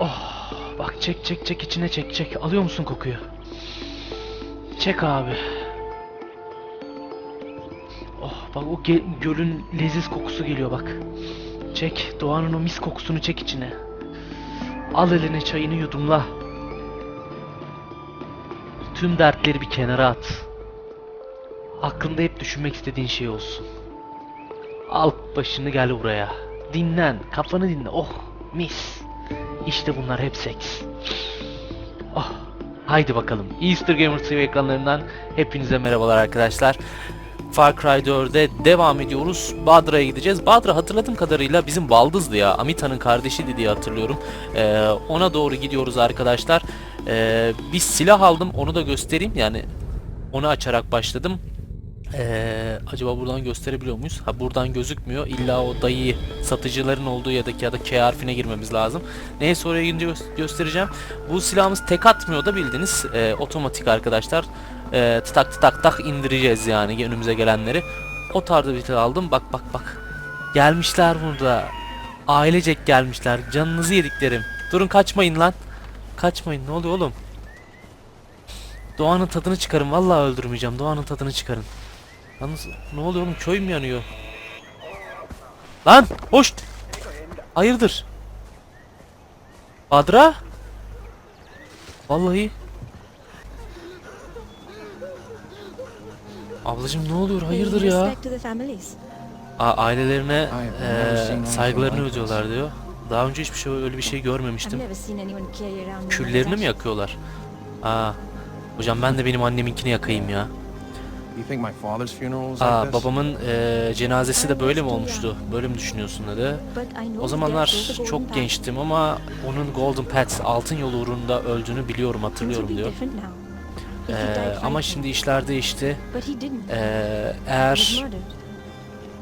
Oh, bak çek çek çek içine çek çek. Alıyor musun kokuyu? Çek abi. Oh bak o gölün leziz kokusu geliyor bak. Çek doğanın o mis kokusunu çek içine. Al eline çayını yudumla. Tüm dertleri bir kenara at. Aklında hep düşünmek istediğin şey olsun. Al başını gel buraya. Dinlen, kafanı dinle. Oh, mis. İşte bunlar hep seks. Oh, haydi bakalım. Easter Gamer TV ekranlarından hepinize merhabalar arkadaşlar. Far Cry 4'e devam ediyoruz. Badra'ya gideceğiz. Badra hatırladığım kadarıyla bizim baldızdı ya. Amita'nın kardeşiydi diye hatırlıyorum. Ee, ona doğru gidiyoruz arkadaşlar. Ee, bir silah aldım. Onu da göstereyim. Yani onu açarak başladım. Ee, acaba buradan gösterebiliyor muyuz? Ha buradan gözükmüyor. İlla o dayı satıcıların olduğu yerdeki ya da K harfine girmemiz lazım. Neyse oraya gidince gö- göstereceğim. Bu silahımız tek atmıyor da bildiğiniz e, otomatik arkadaşlar. E, tak tak tak indireceğiz yani önümüze gelenleri. O tarzda bir silah aldım. Bak bak bak. Gelmişler burada. Ailecek gelmişler. Canınızı yediklerim. Durun kaçmayın lan. Kaçmayın. Ne oluyor oğlum? Doğanın tadını çıkarın. Vallahi öldürmeyeceğim. Doğanın tadını çıkarın. Yalnız ne oluyor oğlum? Köy mü yanıyor? Lan! Hoş! Hayırdır? Badra? Vallahi. Ablacım ne oluyor? Hayırdır ya? A- ailelerine anything saygılarını ödüyorlar diyor. Daha önce hiçbir şey öyle bir şey görmemiştim. Küllerini mi yakıyorlar? Aa. Hocam ben de benim anneminkini yakayım ya. Aa like this? babamın eee, cenazesi de böyle mi olmuştu? Böyle mi düşünüyorsun dedi. O zamanlar çok gençtim ama onun Golden Path altın yol uğrunda öldüğünü biliyorum hatırlıyorum diyor. Ee, ama şimdi işler değişti. Ee, eğer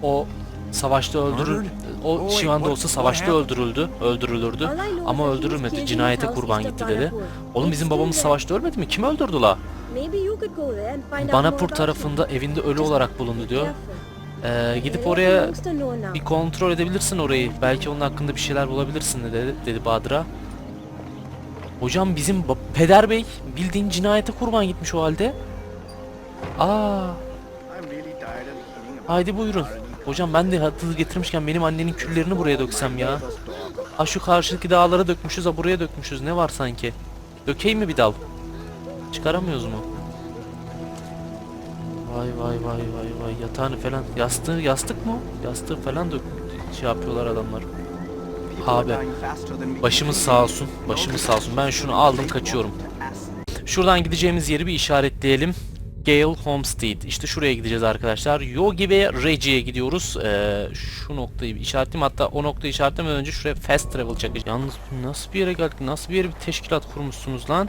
o savaşta öldürül o şu anda olsa savaşta öldürüldü, öldürülürdü. Ama öldürülmedi. Cinayete kurban gitti dedi. Oğlum bizim babamız savaşta ölmedi mi? Kim öldürdü la? Maybe you could go there and find out more Banapur tarafında evinde ölü olarak bulundu diyor. Ee, gidip oraya bir kontrol edebilirsin orayı. Belki onun hakkında bir şeyler bulabilirsin dedi, dedi Badra. Hocam bizim peder bey bildiğin cinayete kurban gitmiş o halde. Aa, haydi buyurun. Hocam ben de hatırı getirmişken benim annenin küllerini buraya döksem ya. Ha şu karşıdaki dağlara dökmüşüz ha buraya dökmüşüz ne var sanki? Dökeyim mi bir dal? Çıkaramıyoruz mu? Vay vay vay vay vay yatağını falan yastığı yastık mı? Yastığı falan dök şey yapıyorlar adamlar. Abi başımız sağ olsun. Başımız sağ olsun. Ben şunu aldım kaçıyorum. Şuradan gideceğimiz yeri bir işaretleyelim. Gale Homestead. İşte şuraya gideceğiz arkadaşlar. Yogi ve Reggie'ye gidiyoruz. Ee, şu noktayı işaretleyeyim. Hatta o noktayı işaretlemeden önce şuraya fast travel çakacağım. Yalnız nasıl bir yere geldik? Nasıl bir yere bir teşkilat kurmuşsunuz lan?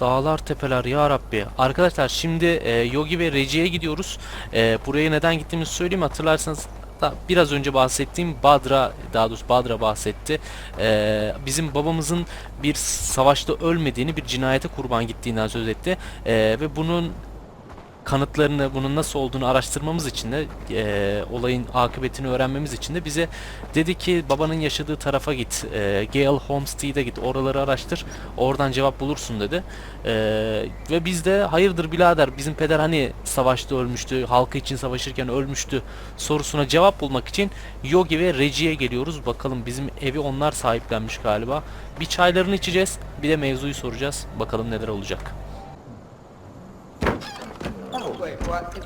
Dağlar tepeler ya Rabbi. Arkadaşlar şimdi e, Yogi ve Reggie'ye gidiyoruz. E, buraya neden gittiğimizi söyleyeyim. Hatırlarsanız da biraz önce bahsettiğim Badra daha doğrusu Badra bahsetti. E, bizim babamızın bir savaşta ölmediğini bir cinayete kurban gittiğinden söz etti. E, ve bunun kanıtlarını bunun nasıl olduğunu araştırmamız için de e, olayın akıbetini öğrenmemiz için de bize dedi ki babanın yaşadığı tarafa git e, Gale Homestead'e git oraları araştır oradan cevap bulursun dedi. E, ve biz de hayırdır birader bizim peder hani savaşta ölmüştü halkı için savaşırken ölmüştü sorusuna cevap bulmak için Yogi ve Reggie'ye geliyoruz. Bakalım bizim evi onlar sahiplenmiş galiba. Bir çaylarını içeceğiz bir de mevzuyu soracağız. Bakalım neler olacak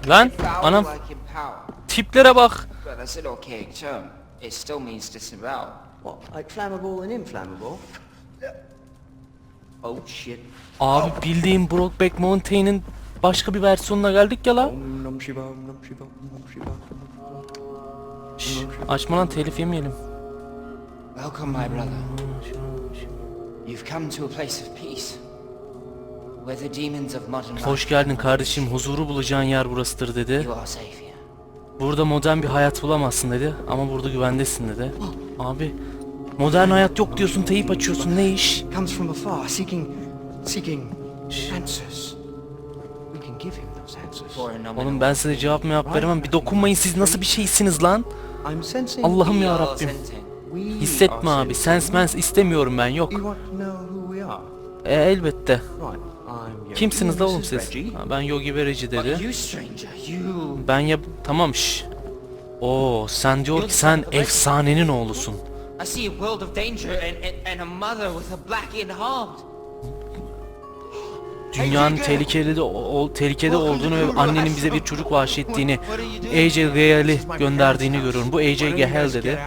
Lan, anam. tiplere bak. It still means disavow. What, like flammable and inflammable? Oh shit. Abi bildiğim Brokeback Mountain'in başka bir versiyonuna geldik ya la. Şş, açma lan telif yemeyelim. Welcome, my brother. You've come to a place of peace. Hoş geldin kardeşim huzuru bulacağın yer burasıdır dedi. you are safe here. Burada modern bir hayat bulamazsın dedi ama burada güvendesin dedi. Abi modern hayat yok diyorsun teyip açıyorsun ne iş? Oğlum ben size cevap mı yap veremem bir dokunmayın siz nasıl bir şeysiniz lan? Allah'ım ya Rabbim. Hissetme abi. Sens mens istemiyorum ben yok. E, elbette. Kimsiniz la oğlum siz? Ha, ben Yogi ve Reggie dedi. Ben yap... Tamam şş. Oo sen diyor ki sen efsanenin oğlusun. Dünyanın tehlikeli de, o, tehlikede olduğunu ve annenin bize bir çocuk bahşettiğini, AJ Gahel'i gönderdiğini görüyorum. Bu AJ Gahel dedi.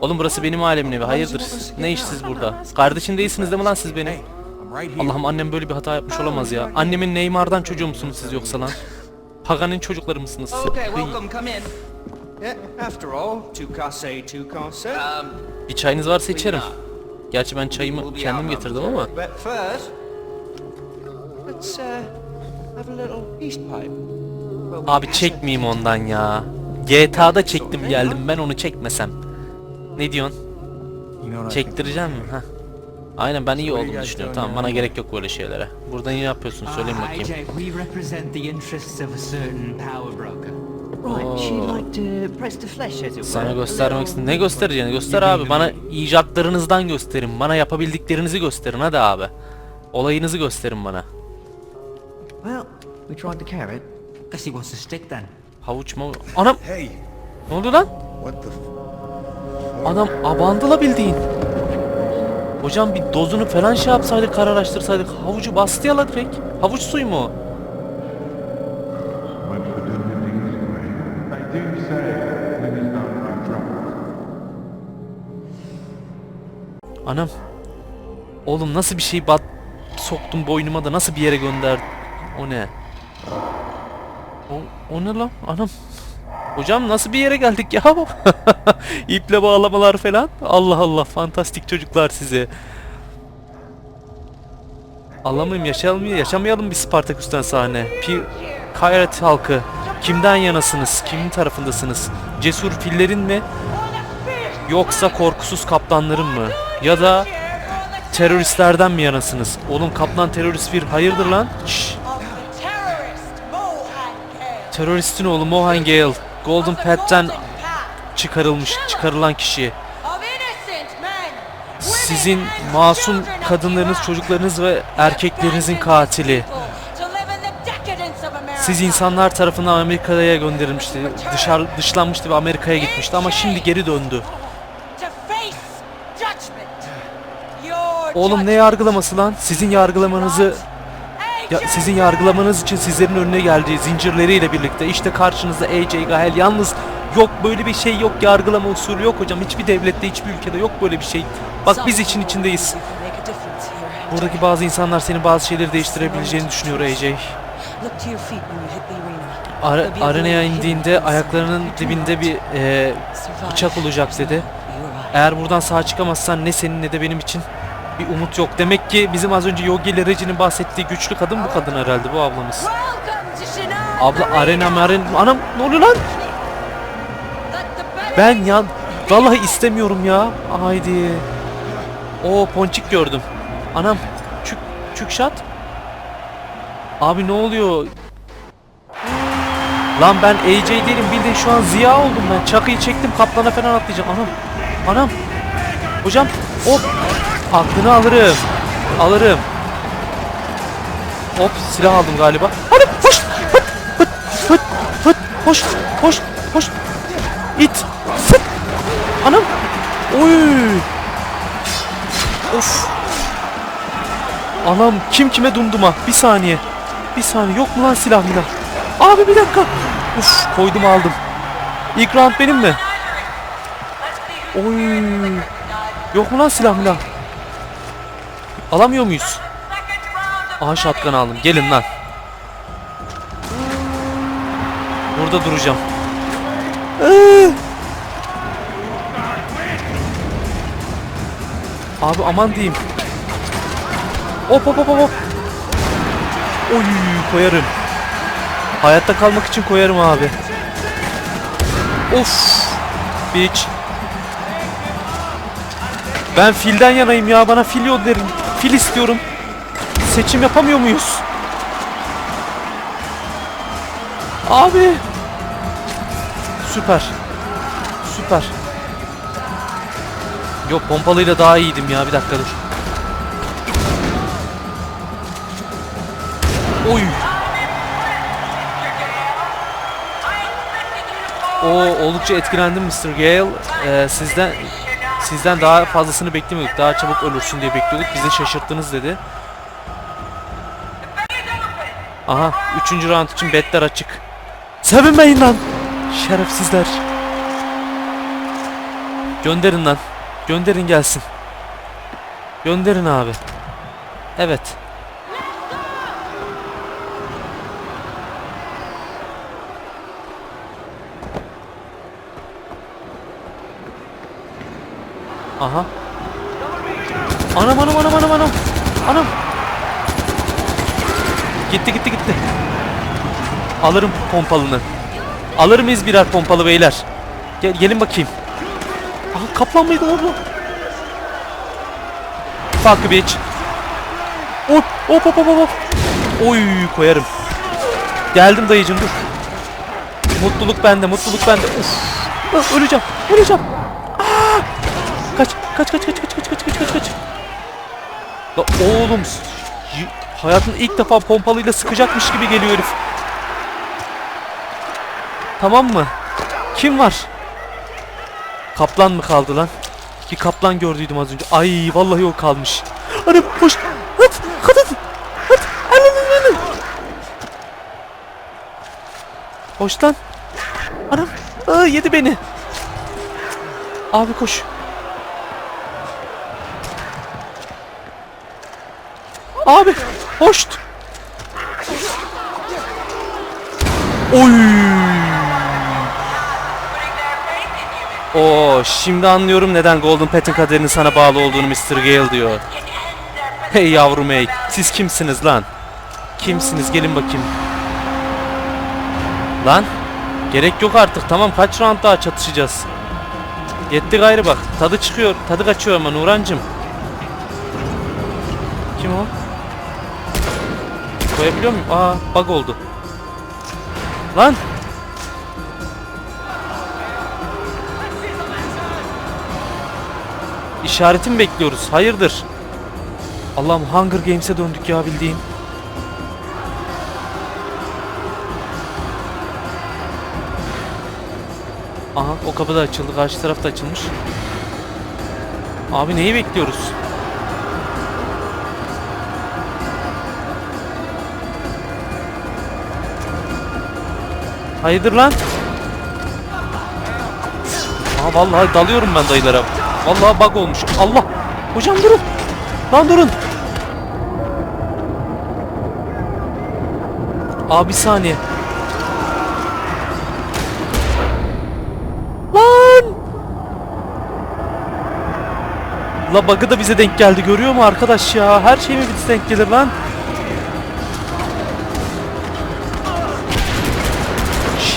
Oğlum burası benim alemin evi. Hayırdır? Ne iş siz burada? Kardeşim değilsiniz değil mi lan siz benim? Allah'ım annem böyle bir hata yapmış olamaz ya. Annemin Neymar'dan çocuğu musunuz siz yoksa lan? Pagan'ın çocukları mısınız. Um, Bir çayınız varsa içerim. Gerçi ben çayımı kendim getirdim ama. Uh, Abi çekmeyeyim ondan ya. GTA'da çektim geldim ben onu çekmesem. Ne diyorsun? Çektireceğim mi? Heh. Aynen ben iyi olduğunu düşünüyorum. Tamam bana gerek yok böyle şeylere. Burada iyi yapıyorsun söyleyin bakayım. Sana göstermek istedim. Ne göstereceğini göster abi. Bana icatlarınızdan gösterin. Bana yapabildiklerinizi gösterin hadi abi. Olayınızı gösterin bana. Well, we tried the carrot. Guess he wants to stick then. Havuç mu? Anam Hey, ne oldu lan? what the? Adam abandıla bildiğin. Hocam bir dozunu falan şey yapsaydık kararlaştırsaydık. Havucu bastı ya la direkt. Havuç suyu mu? Anam. Oğlum nasıl bir şey bat soktum boynuma da nasıl bir yere gönder? O ne? O, o ne lan? Anam. Hocam nasıl bir yere geldik ya? İple bağlamalar falan. Allah Allah fantastik çocuklar size. Anlamayayım yaşayalım yaşamayalım bir Spartaküs'ten sahne. Pi Kayret halkı. Kimden yanasınız? Kimin tarafındasınız? Cesur fillerin mi? Yoksa korkusuz kaptanların mı? Ya da teröristlerden mi yanasınız? Oğlum kaplan terörist bir hayırdır lan? Şşş. Teröristin oğlu Mohan Gale. Golden Path'ten çıkarılmış, çıkarılan kişi. Sizin masum kadınlarınız, çocuklarınız ve erkeklerinizin katili. Siz insanlar tarafından Amerika'ya gönderilmişti. Dışarı dışlanmıştı ve Amerika'ya gitmişti ama şimdi geri döndü. Oğlum ne yargılaması lan? Sizin yargılamanızı ya, sizin yargılamanız için sizlerin önüne geldiği zincirleriyle birlikte işte karşınızda AJ Gahel yalnız yok böyle bir şey yok yargılama usulü yok hocam hiçbir devlette hiçbir ülkede yok böyle bir şey. Bak biz için içindeyiz. Buradaki bazı insanlar senin bazı şeyleri değiştirebileceğini düşünüyor AJ. Ara, arenaya indiğinde ayaklarının dibinde bir e, bıçak olacak dedi. Eğer buradan sağ çıkamazsan ne senin ne de benim için bir umut yok. Demek ki bizim az önce Yogi ile Reggie'nin bahsettiği güçlü kadın bu kadın herhalde bu ablamız. Abla arena maren... Anam ne oluyor lan? Ben ya vallahi istemiyorum ya. Haydi. O ponçik gördüm. Anam çük çükşat. Abi ne oluyor? Lan ben AJ değilim bildiğin şu an Ziya oldum ben. Çakıyı çektim kaplana falan atlayacağım. Anam. Anam. Hocam hop. Aklını alırım. Alırım. Hop silah aldım galiba. Hadi hoş. Hıt hıt hıt hıt hoş hoş hoş. İt. Sık. Anam. Oy. Of. Anam kim kime dumduma. Bir saniye. Bir saniye yok mu lan silah milah? Abi bir dakika. Uf koydum aldım. İlk round benim mi? Oy. Yok mu lan silah milah? Alamıyor muyuz? Aha shotgun aldım. Gelin lan. Burada duracağım. Abi aman diyeyim. Hop hop hop hop. Oy koyarım. Hayatta kalmak için koyarım abi. Of. Bitch. Ben filden yanayım ya. Bana fil yollayın. Fil istiyorum. Seçim yapamıyor muyuz? Abi. Süper. Süper. Yok pompalıyla daha iyiydim ya bir dakika dur. Oy. O oldukça etkilendim Mr. Gale. Ee, sizden sizden daha fazlasını beklemiyorduk. Daha çabuk ölürsün diye bekliyorduk. Bizi şaşırttınız dedi. Aha, üçüncü round için betler açık. Sevinmeyin lan. Şerefsizler. Gönderin lan. Gönderin gelsin. Gönderin abi. Evet. Aha. Anam anam anam anam anam. Anam. Gitti gitti gitti. Alırım pompalını. Alır mıyız birer pompalı beyler? Gel, gelin bakayım. Aha kaplan mıydı o bu? Fuck bitch. Hop hop hop hop hop. Oy koyarım. Geldim dayıcım dur. Mutluluk bende mutluluk bende. Ah, Öleceğim öleceğim. Kaç kaç kaç kaç kaç kaç kaç kaç kaç kaç. La oğlum hayatımda ilk defa pompalıyla sıkacakmış gibi geliyor herif. Tamam mı? Kim var? Kaplan mı kaldı lan? Bir kaplan gördüydüm az önce. Ay vallahi o kalmış. Anam hadi hadi. Alın alın alın. Hoş lan. Anam. Aa, yedi beni. Abi koş. Abi hoşt. Oy. Oo, şimdi anlıyorum neden Golden Pet'in kaderinin sana bağlı olduğunu Mr. Gale diyor. Hey yavrum hey, siz kimsiniz lan? Kimsiniz gelin bakayım. Lan, gerek yok artık tamam kaç round daha çatışacağız. Yetti gayrı bak, tadı çıkıyor, tadı kaçıyor ama Nurancım. Kim o? Koyabiliyor muyum? Aa, bug oldu. Lan! İşareti mi bekliyoruz? Hayırdır? Allah'ım Hunger Games'e döndük ya bildiğin. Aha o kapı da açıldı. Karşı taraf da açılmış. Abi neyi bekliyoruz? Hayırdır lan? Aa vallahi dalıyorum ben dayılara. Vallahi bug olmuş. Allah! Hocam durun. Lan durun. Abi saniye. Lan! La bug'ı da bize denk geldi görüyor mu arkadaş ya? Her şey mi bize denk gelir lan?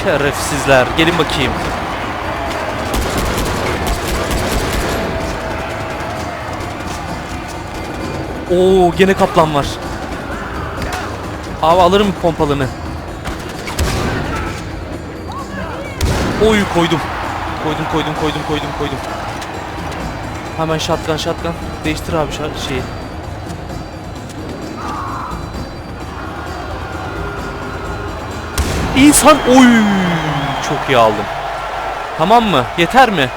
Şerefsizler. Gelin bakayım. Oo gene kaplan var. Abi alırım pompalını. Oy koydum. Koydum koydum koydum koydum koydum. Hemen shotgun shotgun. Değiştir abi şeyi. İnsan oy çok iyi aldım. Tamam mı? Yeter mi?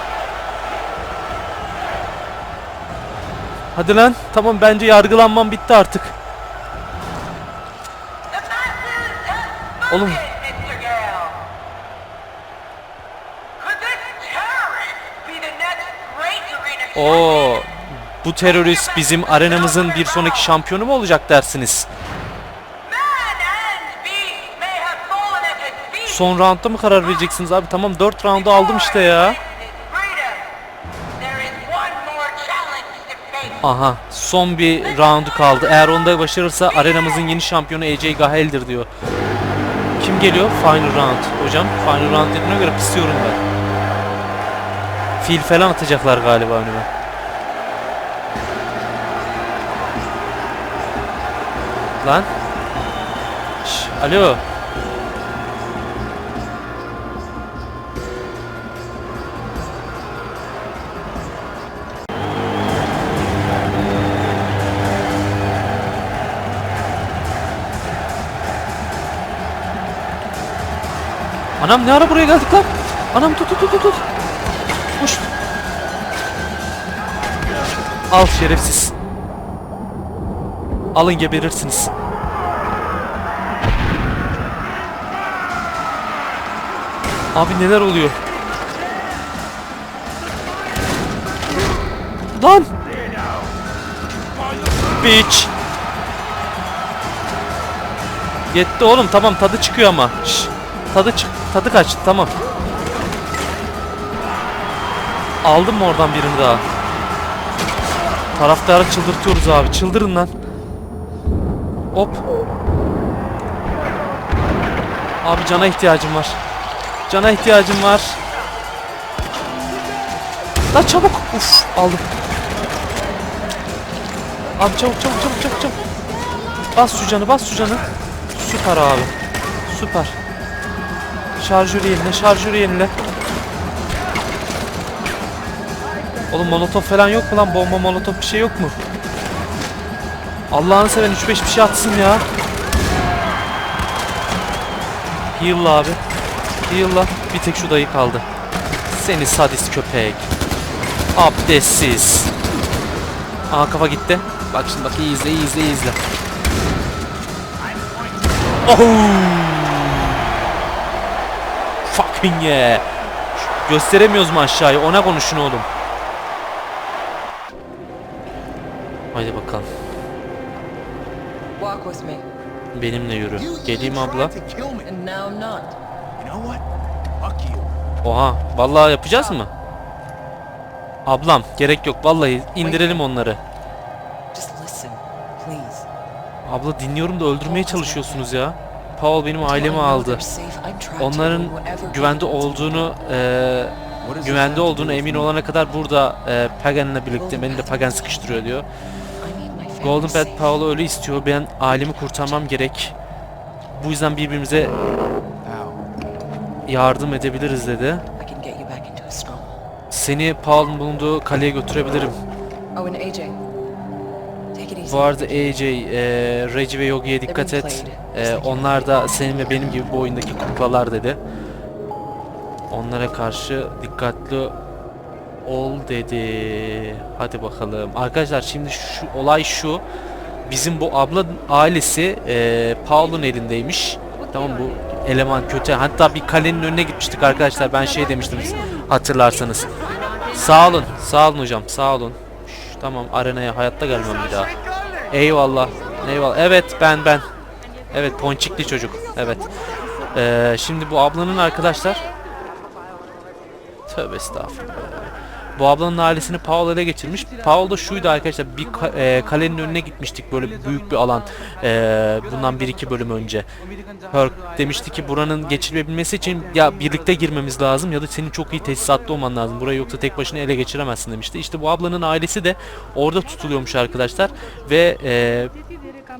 Hadi lan. Tamam bence yargılanmam bitti artık. Oğlum o bu terörist bizim arenamızın bir sonraki şampiyonu mu olacak dersiniz? Son roundda mı karar vereceksiniz abi? Tamam 4 roundu aldım işte ya. Aha son bir roundu kaldı. Eğer onda başarırsa arenamızın yeni şampiyonu AJ Gahel'dir diyor. Kim geliyor? Final round. Hocam final round dediğine göre pisliyorum ben. Fil falan atacaklar galiba önüme. Lan. Şş, alo. Anam ne ara buraya geldik lan? Anam tut tut tut tut. Koş. Al şerefsiz. Alın geberirsiniz. Abi neler oluyor? Lan! Bitch! Yetti oğlum tamam tadı çıkıyor ama. Şş, tadı çık tadı kaçtı tamam. Aldım mı oradan birini daha? Taraftarı çıldırtıyoruz abi. Çıldırın lan. Hop. Abi cana ihtiyacım var. Cana ihtiyacım var. Lan çabuk. Uf aldım. Abi çabuk çabuk çabuk çabuk çabuk. Bas şu canı bas şu canı. Süper abi. Süper. Şarjörü yenile şarjörü yenile. Oğlum molotof falan yok mu lan? Bomba molotof bir şey yok mu? Allah'ını seven 3-5 bir şey atsın ya. Heal'la abi. Heal'la. Bir tek şu dayı kaldı. Seni sadist köpek. Abdestsiz. Aa kafa gitti. Bak şimdi bak iyi izle iyi izle iyi izle. Oh! Yeah. Gösteremiyoruz mu aşağıyı? Ona konuşun oğlum. Haydi bakalım. Walk with me. Benimle yürü. Geleyim abla. Oha. Vallahi yapacağız mı? Ablam gerek yok. Vallahi indirelim onları. Abla dinliyorum da öldürmeye çalışıyorsunuz ya. Paul benim ailemi aldı. Onların güvende olduğunu this güvende olduğunu emin olana kadar burada e, Pagan'la birlikte beni de Pagan sıkıştırıyor diyor. Golden Path Paul'u öyle istiyor. Ben ailemi kurtarmam gerek. Bu yüzden birbirimize yardım edebiliriz dedi. Seni Paul'un bulunduğu kaleye götürebilirim. Bu arada AJ, e, Reggie ve Yogi'ye dikkat et. E, onlar da senin ve benim gibi bu oyundaki kuklalar dedi. Onlara karşı dikkatli ol dedi. Hadi bakalım. Arkadaşlar şimdi şu olay şu. Bizim bu abla ailesi e, Paul'un elindeymiş. Tamam bu eleman kötü. Hatta bir kalenin önüne gitmiştik arkadaşlar. Ben şey demiştim hatırlarsanız. Sağ olun. Sağ olun hocam. Sağ olun. Şş, tamam arenaya hayatta gelmem bir daha. Eyvallah. Eyvallah. Evet ben ben. Evet ponçikli çocuk. Evet. Ee, şimdi bu ablanın arkadaşlar Tövbe estağfurullah. Bu ablanın ailesini Paul ele geçirmiş. Paul da şuydu arkadaşlar bir ka- e, kalenin önüne gitmiştik böyle büyük bir alan. E, bundan bir iki bölüm önce. Herc demişti ki buranın geçilebilmesi için ya birlikte girmemiz lazım ya da senin çok iyi tesisatlı olman lazım. Burayı yoksa tek başına ele geçiremezsin demişti. İşte bu ablanın ailesi de orada tutuluyormuş arkadaşlar ve e,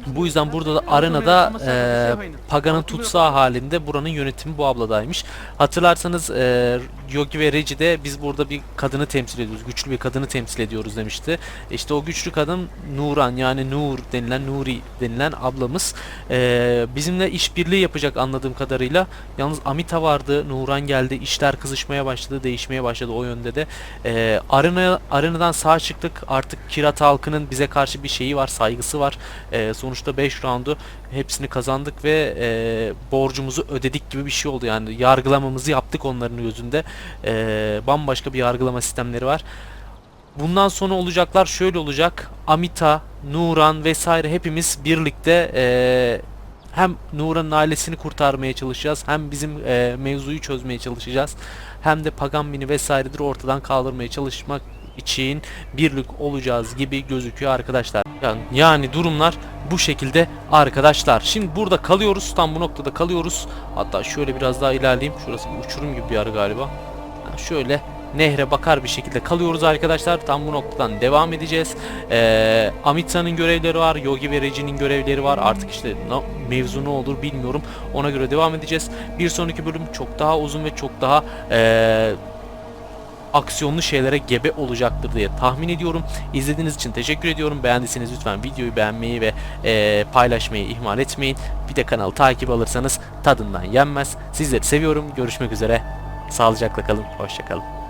bu yüzden burada da arenada e, Pagan'ın tutsağı halinde buranın yönetimi bu abladaymış. Hatırlarsanız e, Yogi ve Reggie de biz burada bir kadını temsil ediyoruz. Güçlü bir kadını temsil ediyoruz demişti. İşte o güçlü kadın Nuran yani Nur denilen Nuri denilen ablamız. E, bizimle işbirliği yapacak anladığım kadarıyla. Yalnız Amita vardı. Nuran geldi. işler kızışmaya başladı. Değişmeye başladı o yönde de. E, arena, arenadan sağ çıktık. Artık Kirat halkının bize karşı bir şeyi var. Saygısı var. E, sonuçta 5 roundu hepsini kazandık ve e, borcumuzu ödedik gibi bir şey oldu. Yani yargılamamızı yaptık onların gözünde. E, bambaşka bir yargılama sistemleri var. Bundan sonra olacaklar şöyle olacak. Amita, Nuran vesaire hepimiz birlikte e, hem Nuran'ın ailesini kurtarmaya çalışacağız hem bizim e, mevzuyu çözmeye çalışacağız. Hem de Paganbini vesairedir ortadan kaldırmaya çalışmak için birlik olacağız gibi gözüküyor arkadaşlar. Yani, yani durumlar bu şekilde arkadaşlar. Şimdi burada kalıyoruz. Tam bu noktada kalıyoruz. Hatta şöyle biraz daha ilerleyeyim. Şurası bir uçurum gibi bir yer galiba. Ha, şöyle nehre bakar bir şekilde kalıyoruz arkadaşlar. Tam bu noktadan devam edeceğiz. Ee, Amita'nın görevleri var. Yogi ve Reggie'nin görevleri var. Artık işte na- mevzu ne olur bilmiyorum. Ona göre devam edeceğiz. Bir sonraki bölüm çok daha uzun ve çok daha ee, aksiyonlu şeylere gebe olacaktır diye tahmin ediyorum. İzlediğiniz için teşekkür ediyorum. Beğendiyseniz lütfen videoyu beğenmeyi ve eee, paylaşmayı ihmal etmeyin. Bir de kanalı takip alırsanız tadından yenmez. Sizleri seviyorum. Görüşmek üzere. Sağlıcakla kalın. Hoşçakalın.